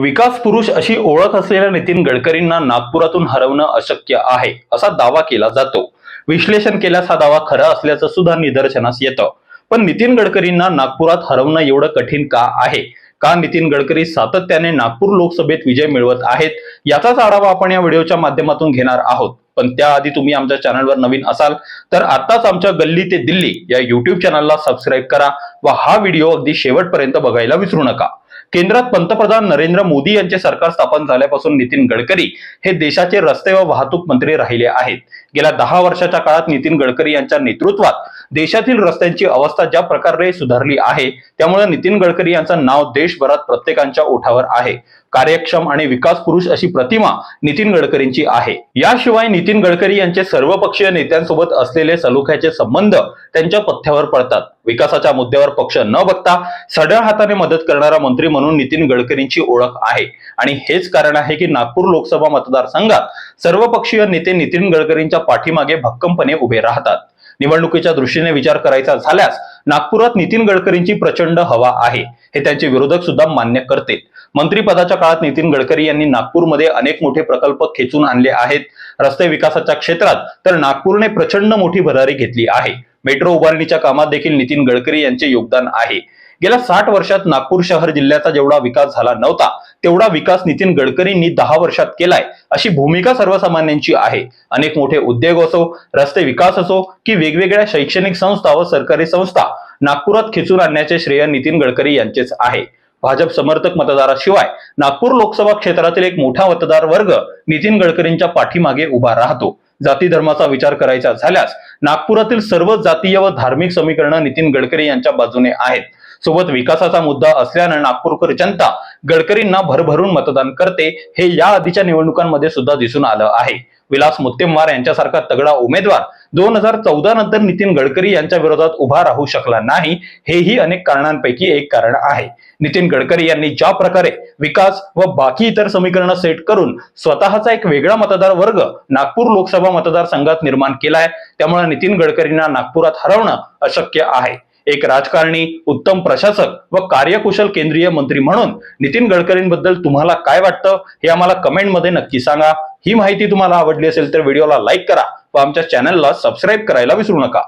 विकास पुरुष अशी ओळख असलेल्या नितीन गडकरींना नागपुरातून हरवणं अशक्य आहे असा दावा केला जातो. विश्लेषण केल्यास हा दावा खरा असल्याचं सुद्धा निदर्शनास येतं. पण नितीन गडकरींना नागपुरात हरवणं एवढं कठीण का आहे? का नितीन गडकरी सातत्याने नागपूर लोकसभेत विजय मिळवत आहेत? याचाच आढावा आपण या व्हिडिओच्या माध्यमातून घेणार आहोत. पण त्याआधी तुम्ही आमच्या चॅनलवर नवीन असाल तर आताच आमच्या गल्ली ते दिल्ली या युट्यूब चॅनलला सबस्क्राईब करा व हा व्हिडिओ अगदी शेवटपर्यंत बघायला विसरू नका. केंद्रात पंतप्रधान नरेंद्र मोदी यांचे सरकार स्थापन झाल्यापासून नितीन गडकरी हे देशाचे रस्ते व वाहतूक मंत्री राहिले आहेत. गेल्या दहा वर्षाच्या काळात नितीन गडकरी यांच्या नेतृत्वात देशातील रस्त्यांची अवस्था ज्या प्रकारे सुधारली आहे त्यामुळे नितीन गडकरी यांचं नाव देशभरात प्रत्येकाच्या ओठावर आहे. कार्यक्षम आणि विकास पुरुष अशी प्रतिमा नितीन गडकरींची आहे. याशिवाय नितीन गडकरी यांचे सर्वपक्षीय नेत्यांसोबत असलेले सलोख्याचे संबंध त्यांच्या पथ्यावर पडतात. विकासाच्या मुद्द्यावर पक्ष न बघता सढळ हाताने मदत करणारा मंत्री म्हणून नितीन गडकरींची ओळख आहे. आणि हेच कारण आहे की नागपूर लोकसभा मतदारसंघात सर्वपक्षीय नेते नितीन गडकरींच्या पाठीमागे भक्कमपणे उभे राहतात. निवडणुकीच्या दृष्टीने विचार करायचा झाल्यास नागपुरात नितीन गडकरींची प्रचंड हवा आहे. हे त्यांचे विरोधक सुद्धा मान्य करते मंत्रीपदाच्या काळात नितीन गडकरी यांनी नागपूरमध्ये अनेक मोठे प्रकल्प खेचून आणले आहेत. रस्ते विकासाच्या क्षेत्रात तर नागपूरने प्रचंड मोठी भरारी घेतली आहे. मेट्रो उभारणीच्या कामात देखील नितीन गडकरी यांचे योगदान आहे. गेल्या साठ वर्षात नागपूर शहर जिल्ह्याचा जेवढा विकास झाला नव्हता तेवढा विकास नितीन गडकरींनी दहा वर्षात केलाय अशी भूमिका सर्वसामान्यांची आहे. अनेक मोठे उद्योग असो रस्ते विकास असो की वेगवेगळ्या शैक्षणिक संस्था व सरकारी संस्था नागपुरात खेचून आणण्याचे श्रेय नितीन गडकरी यांचेच आहे. भाजप समर्थक मतदाराशिवाय नागपूर लोकसभा क्षेत्रातील एक मोठा मतदार वर्ग नितीन गडकरींच्या पाठीमागे उभा राहतो. जाती धर्माचा विचार करायचा झाल्यास नागपुरातील सर्व जातीय व धार्मिक समीकरणं नितीन गडकरी यांच्या बाजूने आहेत. सोबत विकासाचा मुद्दा असल्यानं नागपूरकर जनता गडकरींना भरभरून मतदान करते हे या आधीच्या निवडणुकांमध्ये सुद्धा दिसून आलं आहे. विलास मुत्तेमवार यांच्यासारखा तगडा उमेदवार दोन हजार चौदा नंतर नितीन गडकरी यांच्या विरोधात उभा राहू शकला नाही हेही अनेक कारणांपैकी एक कारण आहे. नितीन गडकरी यांनी ज्या प्रकारे विकास व बाकी इतर समीकरणं सेट करून स्वतःचा एक वेगळा मतदार वर्ग नागपूर लोकसभा मतदारसंघात निर्माण केलाय त्यामुळे नितीन गडकरींना नागपुरात हरवणं अशक्य आहे. एक राजकारणी उत्तम प्रशासक व कार्यकुशल केंद्रीय मंत्री म्हणून नितीन गडकरींबद्दल तुम्हाला काय वाटतं? हे आम्हाला कमेंटमध्ये नक्की सांगा. ही माहिती तुम्हाला आवडली असेल तर व्हिडिओला लाईक करा व आमच्या चॅनलला सबस्क्राईब करायला विसरू नका.